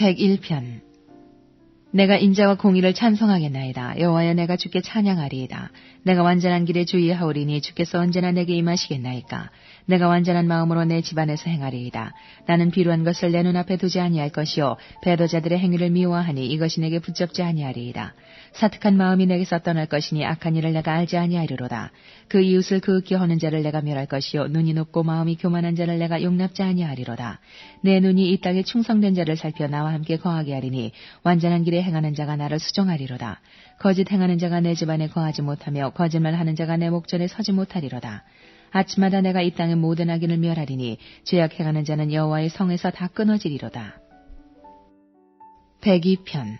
101편 내가 인자와 공의를 찬송하겠나이다. 여호와여 내가 주께 찬양하리이다. 내가 완전한 길에 주의하오리니 주께서 언제나 내게 임하시겠나이까. 내가 완전한 마음으로 내 집안에서 행하리이다. 나는 비루한 것을 내 눈앞에 두지 아니할 것이요 배도자들의 행위를 미워하니 이것이 내게 붙잡지 아니하리이다. 사특한 마음이 내게서 떠날 것이니 악한 일을 내가 알지 아니하리로다. 그 이웃을 그윽기 하는 자를 내가 멸할 것이요 눈이 높고 마음이 교만한 자를 내가 용납지 아니하리로다. 내 눈이 이 땅에 충성된 자를 살펴 나와 함께 거하게 하리니 완전한 길에 행하는 자가 나를 수종하리로다. 거짓 행하는 자가 내 집안에 거하지 못하며 거짓말하는 자가 내 목전에 서지 못하리로다. 아침마다 내가 이 땅의 모든 악인을 멸하리니 죄악 행하는 자는 여호와의 성에서 다 끊어지리로다. 102편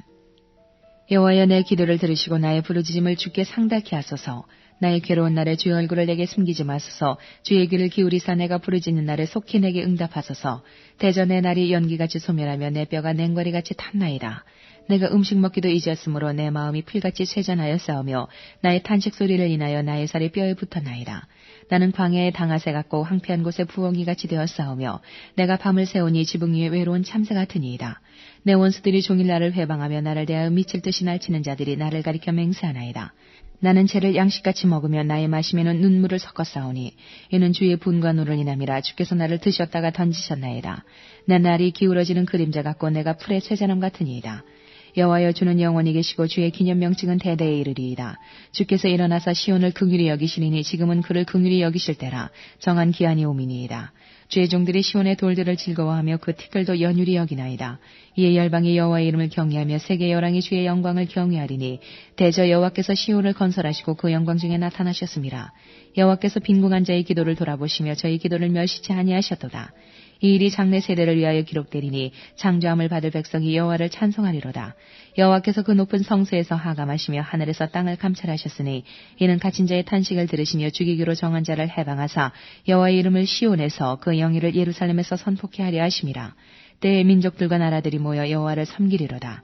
여호와여 내 기도를 들으시고 나의 부르짖음을 주께 상달케 하소서. 나의 괴로운 날에 주의 얼굴을 내게 숨기지 마소서. 주의 귀를 기울이사 내가 부르짖는 날에 속히 내게 응답하소서. 대전의 날이 연기같이 소멸하며 내 뼈가 냉거리같이 탔나이다. 내가 음식 먹기도 잊었으므로 내 마음이 풀같이 쇠전하여 싸우며 나의 탄식 소리를 인하여 나의 살이 뼈에 붙었나이다. 나는 광야에 당아새 같고 황폐한 곳에 부엉이 같이 되어 싸우며 내가 밤을 새우니 지붕 위에 외로운 참새 같으니이다. 내 원수들이 종일 나를 회방하며 나를 대하여 미칠 듯이 날치는 자들이 나를 가리켜 맹세하나이다. 나는 죄를 양식같이 먹으며 나의 마심에는 눈물을 섞어 싸우니 이는 주의 분과 노를 인함이라 주께서 나를 드셨다가 던지셨나이다. 내 날이 기울어지는 그림자 같고 내가 풀의 쇠자남 같으니이다. 여호와여 주는 영원히 계시고 주의 기념 명칭은 대대에 이르리이다. 주께서 일어나사 시온을 긍휼히 여기시리니 지금은 그를 긍휼히 여기실 때라 정한 기한이 오미니이다. 주의 종들이 시온의 돌들을 즐거워하며 그 티끌도 연율이 여기나이다. 이에 열방이 여호와의 이름을 경외하며 세계 여랑이 주의 영광을 경외하리니 대저 여호와께서 시온을 건설하시고 그 영광 중에 나타나셨습니다. 여호와께서 빈궁한 자의 기도를 돌아보시며 저희 기도를 멸시치 아니하셨도다. 이 일이 장래 세대를 위하여 기록되리니 창조함을 받을 백성이 여호와를 찬송하리로다. 여호와께서 그 높은 성수에서 하감하시며 하늘에서 땅을 감찰하셨으니 이는 갇힌 자의 탄식을 들으시며 죽이기로 정한 자를 해방하사 여호와의 이름을 시온에서 그 영예를 예루살렘에서 선포케 하려 하심이라. 때에 민족들과 나라들이 모여 여호와를 섬기리로다.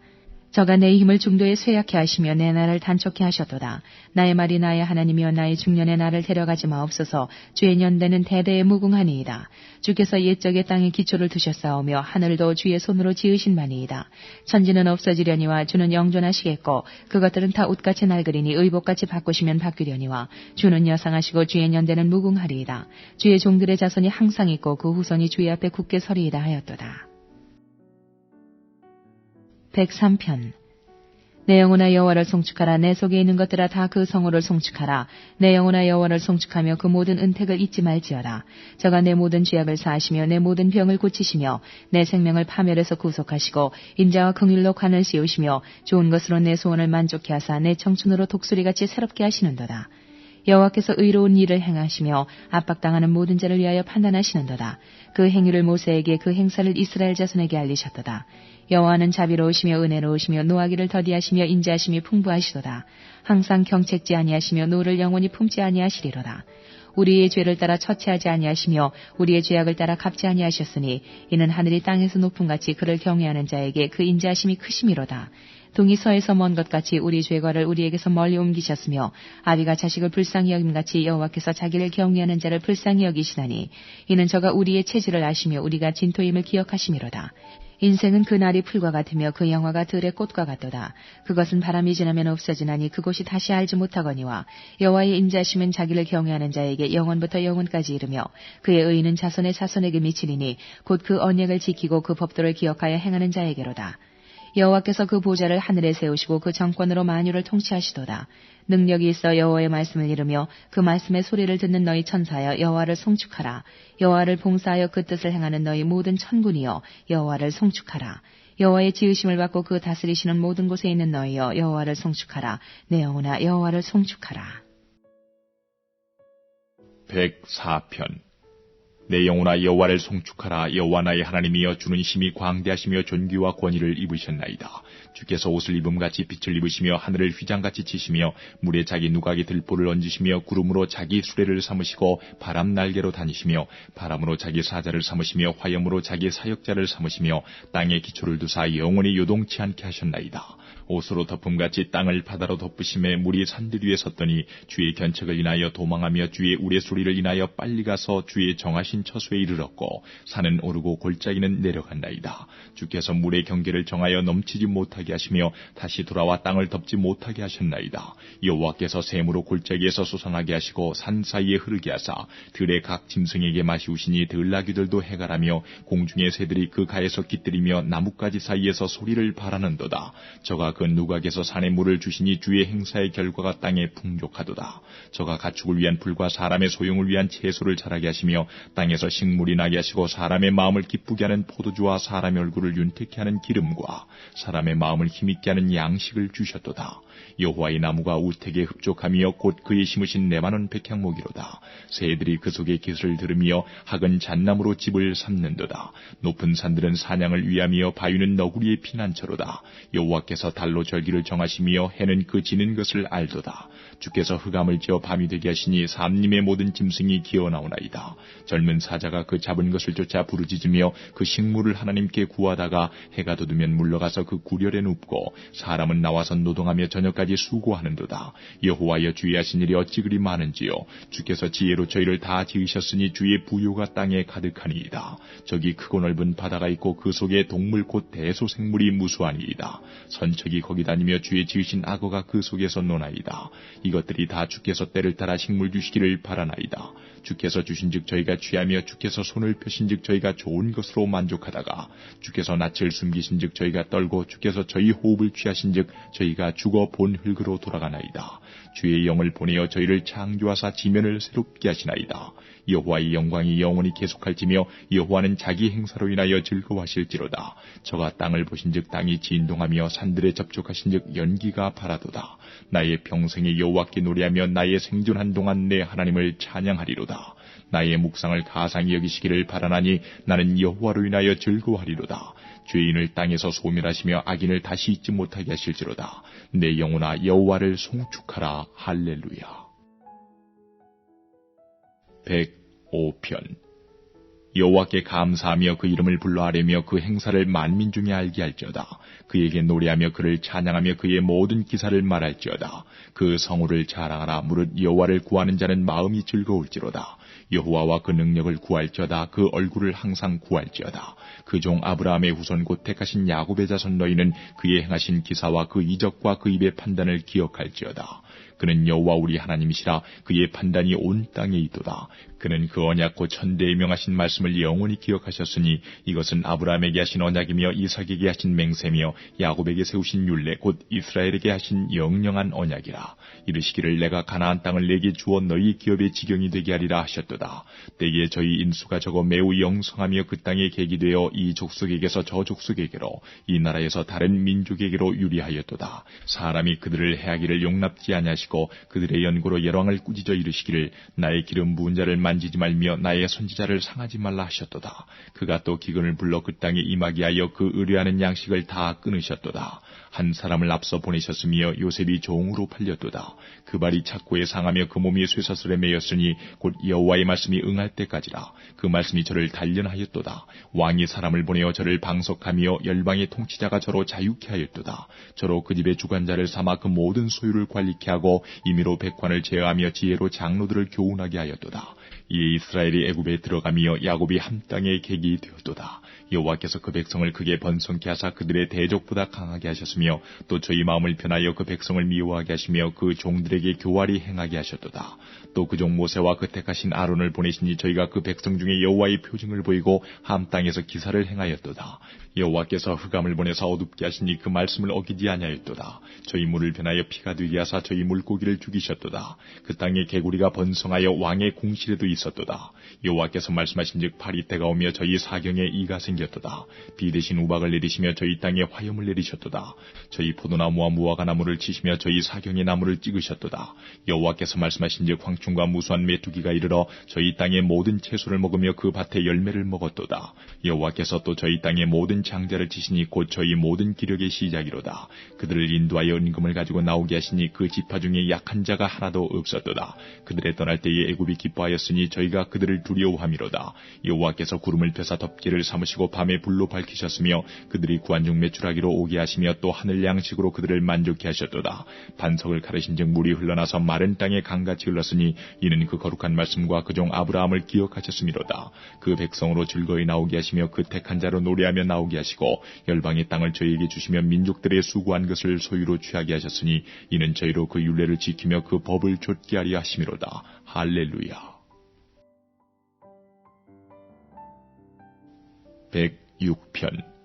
저가 내 힘을 중도에 쇠약케 하시며 내 나를 단촉케 하셨도다. 나의 말이 나의 하나님이여 나의 중년의 나를 데려가지 마옵소서. 주의 년대는 대대에 무궁하니이다. 주께서 옛적의 땅에 기초를 두셨사오며 하늘도 주의 손으로 지으신 바니이다. 천지는 없어지려니와 주는 영존하시겠고 그것들은 다 옷같이 낡으리니 의복같이 바꾸시면 바뀌려니와 주는 여상하시고 주의 년대는 무궁하리이다. 주의 종들의 자손이 항상 있고 그 후손이 주의 앞에 굳게 서리이다 하였도다. 103편. 내 영혼아 여호와를 송축하라. 내 속에 있는 것들아 다 그 성호를 송축하라. 내 영혼아 여호와를 송축하며 그 모든 은택을 잊지 말지어다. 저가 내 모든 죄악을 사하시며 내 모든 병을 고치시며 내 생명을 파멸해서 구속하시고 인자와 긍휼로 관을 씌우시며 좋은 것으로 내 소원을 만족케 하사 내 청춘으로 독수리같이 새롭게 하시는도다. 여호와께서 의로운 일을 행하시며 압박당하는 모든 자를 위하여 판단하시는도다. 그 행위를 모세에게 그 행사를 이스라엘 자손에게 알리셨도다. 여호와는 자비로우시며 은혜로우시며 노하기를 더디하시며 인자하심이 풍부하시도다. 항상 경책지 아니하시며 노를 영원히 품지 아니하시리로다. 우리의 죄를 따라 처치하지 아니하시며 우리의 죄악을 따라 갚지 아니하셨으니 이는 하늘이 땅에서 높은 같이 그를 경외하는 자에게 그 인자하심이 크심이로다. 동이 서에서 먼 것 같이 우리 죄과를 우리에게서 멀리 옮기셨으며 아비가 자식을 불쌍히 여김 같이 여호와께서 자기를 경외하는 자를 불쌍히 여기시나니 이는 저가 우리의 체질을 아시며 우리가 진토임을 기억하심이로다. 인생은 그날이 풀과 같으며 그 영화가 들의 꽃과 같도다. 그것은 바람이 지나면 없어지나니 그곳이 다시 알지 못하거니와 여호와의 인자심은 자기를 경외하는 자에게 영원부터 영원까지 이르며 그의 의는 자손의 자손에게 미치리니 곧 그 언약을 지키고 그 법도를 기억하여 행하는 자에게로다. 여호와께서 그 보좌를 하늘에 세우시고 그 정권으로 만유를 통치하시도다. 능력이 있어 여호와의 말씀을 이루며 그 말씀의 소리를 듣는 너희 천사여 여호와를 송축하라. 여호와를 봉사하여 그 뜻을 행하는 너희 모든 천군이여 여호와를 송축하라. 여호와의 지으심을 받고 그 다스리시는 모든 곳에 있는 너희여 여호와를 송축하라. 내 영혼아 여호와를 송축하라. 104편 내 영혼아 여호와를 송축하라 여호와 나의 하나님이여 주는 힘이 광대하시며 존귀와 권위를 입으셨나이다. 주께서 옷을 입음같이 빛을 입으시며 하늘을 휘장같이 치시며 물에 자기 누각에 들보를 얹으시며 구름으로 자기 수레를 삼으시고 바람 날개로 다니시며 바람으로 자기 사자를 삼으시며 화염으로 자기 사역자를 삼으시며 땅에 기초를 두사 영원히 요동치 않게 하셨나이다. 옷으로 덮음같이 땅을 바다로 덮으심에 물이 산들 위에 섰더니 주의 견책을 인하여 도망하며 주의 우레소리를 인하여 빨리 가서 주의 정하신 하신 처소에 이르렀고 산은 오르고 골짜기는 내려간나이다. 주께서 물의 경계를 정하여 넘치지 못하게 하시며 다시 돌아와 땅을 덮지 못하게 하셨나이다. 여호와께서 샘으로 골짜기에서 솟아나게 하시고 산 사이에 흐르게 하사 들의 각 짐승에게 마시우시니 들나귀들도 해가라며 공중의 새들이 그 가에서 깃들이며 나뭇가지 사이에서 소리를 바라는도다. 저가 그 누각에서 산에 물을 주시니 주의 행사의 결과가 땅에 풍족하도다. 저가 가축을 위한 풀과 사람의 소용을 위한 채소를 자라게 하시며 땅 에서 식물이 나게 하시고 사람의 마음을 기쁘게 하는 포도주와 사람의 얼굴을 윤택케 하는 기름과 사람의 마음을 힘있게 하는 양식을 주셨도다. 여호와의 나무가 우택에 흡족하며 곧 그의 심으신 네마논 백향목이로다. 새들이 그 속에 기술을 들으며 학은 잣나무로 집을 삼는도다. 높은 산들은 사냥을 위하며 바위는 너구리의 피난처로다. 여호와께서 달로 절기를 정하시며 해는 그 지는 것을 알도다. 주께서 흑암을 지어 밤이 되게 하시니 삼림의 모든 짐승이 기어나오나이다. 젊은 사자가 그 잡은 것을 쫓아 부르짖으며 그 식물을 하나님께 구하다가 해가 돋으면 물러가서 그 구렬에 눕고 사람은 나와서 노동하며 저녁까지 수고하는도다. 여호와여 주의 하신 일이 어찌 그리 많은지요. 주께서 지혜로 저희를 다 지으셨으니 주의 부요가 땅에 가득하니이다. 저기 크고 넓은 바다가 있고 그 속에 동물 곧 대소생물이 무수하니이다. 선척이 거기 다니며 주의 지으신 악어가 그 속에서 노나이다. 이것들이 다 주께서 때를 따라 식물 주시기를 바라나이다. 주께서 주신즉 저희가 취하며 주께서 손을 펴신즉 저희가 좋은 것으로 만족하다가 주께서 낯을 숨기신즉 저희가 떨고 주께서 저희 호흡을 취하신즉 저희가 죽어 본 흙으로 돌아가나이다. 주의 영을 보내어 저희를 창조하사 지면을 새롭게 하시나이다. 여호와의 영광이 영원히 계속할지며 여호와는 자기 행사로 인하여 즐거워하실지로다. 저가 땅을 보신즉 땅이 진동하며 산들에 접촉하신즉 연기가 바라도다. 나의 평생에 여호와 께 노래하며 나의 생존한 동안 내 하나님을 찬양하리로다. 나의 묵상을 가상히 여기시기를 바라나니 나는 여호와로 인하여 즐거워하리로다. 죄인을 땅에서 소멸하시며 악인을 다시 잊지 못하게 하실지로다. 내 영혼아 여호와를 송축하라. 할렐루야. 105편 여호와께 감사하며 그 이름을 불러 아뢰며 그 행사를 만민 중에 알게 할지어다. 그에게 노래하며 그를 찬양하며 그의 모든 기사를 말할지어다. 그 성우를 자랑하라. 무릇 여호와를 구하는 자는 마음이 즐거울지로다. 여호와와 그 능력을 구할지어다. 그 얼굴을 항상 구할지어다. 그 종 아브라함의 후손 곧 택하신 야곱의 자손 너희는 그의 행하신 기사와 그 이적과 그 입의 판단을 기억할지어다. 그는 여호와 우리 하나님이시라 그의 판단이 온 땅에 있도다. 그는 그 언약고 천대에 명하신 말씀을 영원히 기억하셨으니 이것은 아브라함에게 하신 언약이며 이삭에게 하신 맹세며 야곱에게 세우신 율례 곧 이스라엘에게 하신 영영한 언약이라. 이르시기를 내가 가나안 땅을 내게 주어 너희 기업의 지경이 되게 하리라 하셨도다. 때에 저희 인수가 적어 매우 영성하며 그 땅에 객이 되어 이 족속에게서 저 족속에게로 이 나라에서 다른 민족에게로 유리하였도다. 사람이 그들을 해하기를 용납지 아니하시 고 그들의 연고로 열왕을 꾸짖어 이르시기를 나의 기름 부은 자를 만지지 말며 나의 선지자를 상하지 말라 하셨도다. 그가 또 기근을 불러 그 땅에 임하게 하여 그 의뢰하는 양식을 다 끊으셨도다. 한 사람을 앞서 보내셨으며 요셉이 종으로 팔렸도다. 그 발이 착고에 상하며 그 몸이 쇠사슬에 매였으니 곧 여호와의 말씀이 응할 때까지라. 그 말씀이 저를 단련하였도다. 왕이 사람을 보내어 저를 방석하며 열방의 통치자가 저로 자유케 하였도다. 저로 그 집의 주관자를 삼아 그 모든 소유를 관리케 하고 임의로 백관을 제어하며 지혜로 장로들을 교훈하게 하였도다. 이에 이스라엘이 애굽에 들어가며 야곱이 한 땅의 객이 되었도다. 여호와께서 그 백성을 크게 번성케 하사 그들의 대적보다 강하게 하셨으며 또 저희 마음을 편하여 그 백성을 미워하게 하시며 그 종들에게 교활이 행하게 하셨도다. 또 그 종 모세와 그 택하신 아론을 보내시니 저희가 그 백성 중에 여호와의 표징을 보이고 함 땅에서 기사를 행하였도다. 여호와께서 흑암을 보내서 어둡게 하시니 그 말씀을 어기지 아니하였도다. 저희 물을 변하여 피가 되게 하사 저희 물고기를 죽이셨도다. 그 땅에 개구리가 번성하여 왕의 궁실에도 있었도다. 여호와께서 말씀하신즉 파리 때가 오며 저희 사경에 이가 생 겼도다. 비 대신 우박을 내리시며 저희 땅에 화염을 내리셨도다. 저희 포도나무와 무화과 나무를 치시며 저희 사경의 나무를 찍으셨도다. 여호와께서 말씀하신즉 황충과 무수한 메뚜기가 이르러 저희 땅의 모든 채소를 먹으며 그 밭의 열매를 먹었도다. 여호와께서 또 저희 땅의 모든 장자를 치시니 곧 저희 모든 기력의 시작이로다. 그들을 인도하여 은금을 가지고 나오게 하시니 그 지파 중에 약한 자가 하나도 없었도다. 그들의 떠날 때에 애굽이 기뻐하였으니 저희가 그들을 두려워함이로다. 여호와께서 구름을 펴사 덮개를 삼으시고 밤에 불로 밝히셨으며 그들이 구한 중 매출하기로 오게 하시며 또 하늘 양식으로 그들을 만족케 하셨도다. 반석을 가르신즉 물이 흘러나서 마른 땅에 강같이 흘렀으니 이는 그 거룩한 말씀과 그종 아브라함을 기억하셨음이로다. 그 백성으로 즐거이 나오게 하시며 그 택한 자로 노래하며 나오게 하시고 열방의 땅을 저희에게 주시며 민족들의 수고한 것을 소유로 취하게 하셨으니 이는 저희로 그 율례를 지키며 그 법을 좇게 하려 하심이로다. 할렐루야. 106편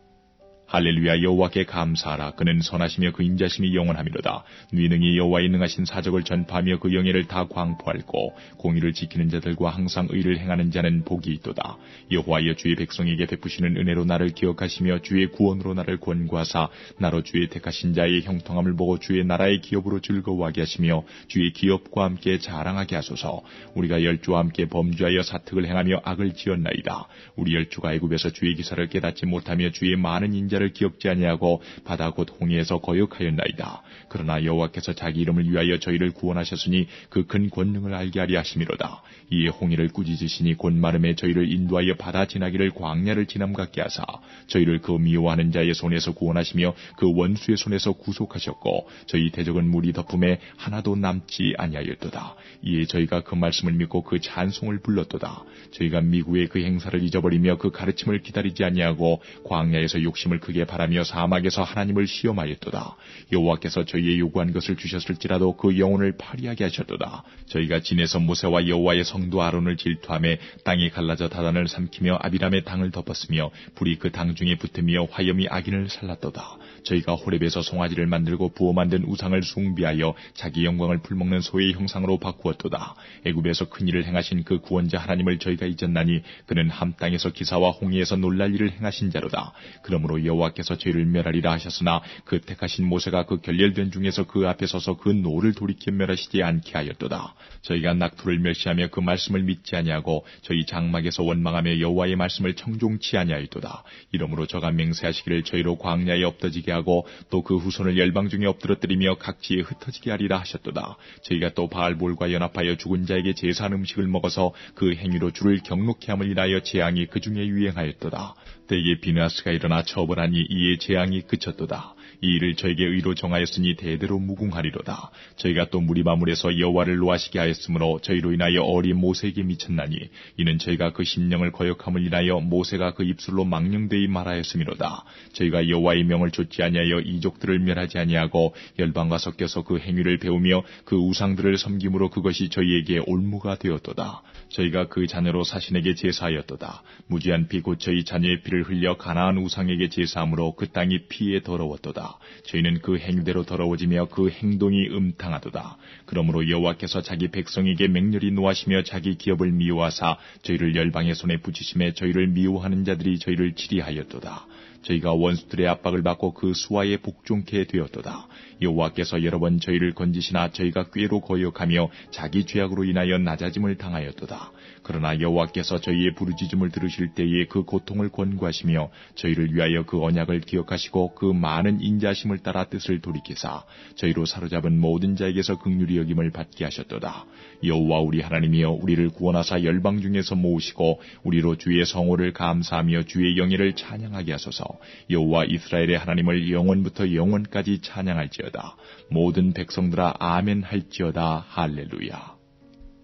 할렐루야 여호와께 감사하라. 그는 선하시며 그 인자심이 영원함이로다. 위능이 여호와의 능하신 사적을 전파하며 그 영예를 다 광포할고 공의를 지키는 자들과 항상 의를 행하는 자는 복이 있도다. 여호와여 주의 백성에게 베푸시는 은혜로 나를 기억하시며 주의 구원으로 나를 권고하사 나로 주의 택하신 자의 형통함을 보고 주의 나라의 기업으로 즐거워하게 하시며 주의 기업과 함께 자랑하게 하소서. 우리가 열주와 함께 범죄하여 사특을 행하며 악을 지었나이다. 우리 열주가 애굽에서 주의 기사를 깨닫지 못하며 주의 많은 인자 자를 기억지 아니하고 바다 곧 홍해에서 거역하였나이다. 그러나 여호와께서 자기 이름을 위하여 저희를 구원하셨으니 그 큰 권능을 알게 하리 하심이로다. 이에 홍해를 꾸짖으시니 곧 마름에 저희를 인도하여 바다 지나기를 광야를 지남 같게 하사 저희를 그 미워하는 자의 손에서 구원하시며 그 원수의 손에서 구속하셨고 저희 대적은 물이 덮음에 하나도 남지 아니하였도다. 이에 저희가 그 말씀을 믿고 그 찬송을 불렀도다. 저희가 미국의 그 행사를 잊어버리며 그 가르침을 기다리지 아니하고 광야에서 욕심을 크게 바라며 사막에서 하나님을 시험하였도다. 여호와께서 저희의 요구한 것을 주셨을지라도 그 영혼을 파리하게 하셨도다. 저희가 진에서 모세와 여호와의 성도 아론을 질투함에 땅이 갈라져 다단을 삼키며 아비람의 당을 덮었으며 불이 그 당 중에 붙으며 화염이 악인을 살랐도다. 저희가 호렙에서 송아지를 만들고 부어 만든 우상을 숭비하여 자기 영광을 풀먹는 소의 형상으로 바꾸었도다. 애굽에서 큰 일을 행하신 그 구원자 하나님을 저희가 잊었나니 그는 함 땅에서 기사와 홍해에서 놀랄 일을 행하신 자로다. 그러므로 여호와 께서 죄를 멸하리라 하셨으나 그 택하신 모세가 그 결렬된 중에서 그 앞에 서서 그 노를 돌이켜 멸하시지 않게 하였도다. 저희가 낙토를 멸시하며 그 말씀을 믿지 아니하고 저희 장막에서 원망하며 여호와의 말씀을 청종치 아니하였도다. 이러므로 저가 맹세하시기를 저희로 광야에 엎어지게 하고 또 그 후손을 열방 중에 엎드러뜨리며 각지에 흩어지게 하리라 하셨도다. 저희가 또 바알볼과 연합하여 죽은 자에게 제사한 음식을 먹어서 그 행위로 주를 경록케 함을 인하여 재앙이 그 중에 유행하였도다. 때에 비나스가 일어나 처벌하니 이에 재앙이 그쳤도다. 이 일을 저에게 의로 정하였으니 대대로 무궁하리로다. 저희가 또 무리 마물에서 여호와를 노하시게 하였으므로 저희로 인하여 어린 모세에게 미쳤나니 이는 저희가 그 심령을 거역함을 인하여 모세가 그 입술로 망령되이 말하였음이로다. 저희가 여호와의 명을 좇지 아니하여 이족들을 멸하지 아니하고 열방과 섞여서 그 행위를 배우며 그 우상들을 섬김으로 그것이 저희에게 올무가 되었도다. 저희가 그 자녀로 사신에게 제사하였도다. 무지한 피곧 저희 자녀의 피를 흘려 가나안 우상에게 제사함으로 그 땅이 피에 더러웠도다. 저희는 그 행대로 더러워지며 그 행동이 음탕하도다. 그러므로 여호와께서 자기 백성에게 맹렬히 노하시며 자기 기업을 미워하사 저희를 열방의 손에 붙이심에 저희를 미워하는 자들이 저희를 치리하였도다. 저희가 원수들의 압박을 받고 그 수하에 복종케 되었도다. 여호와께서 여러 번 저희를 건지시나 저희가 꾀로 거역하며 자기 죄악으로 인하여 낮아짐을 당하였도다. 그러나 여호와께서 저희의 부르짖음을 들으실 때에 그 고통을 권고하시며 저희를 위하여 그 언약을 기억하시고 그 많은 인자심을 따라 뜻을 돌이키사 저희로 사로잡은 모든 자에게서 극률이 여김을 받게 하셨도다. 여호와 우리 하나님이여 우리를 구원하사 열방 중에서 모으시고 우리로 주의 성호를 감사하며 주의 영예를 찬양하게 하소서. 여호와 이스라엘의 하나님을 영원부터 영원까지 찬양할지어다. 모든 백성들아 아멘 할지어다. 할렐루야.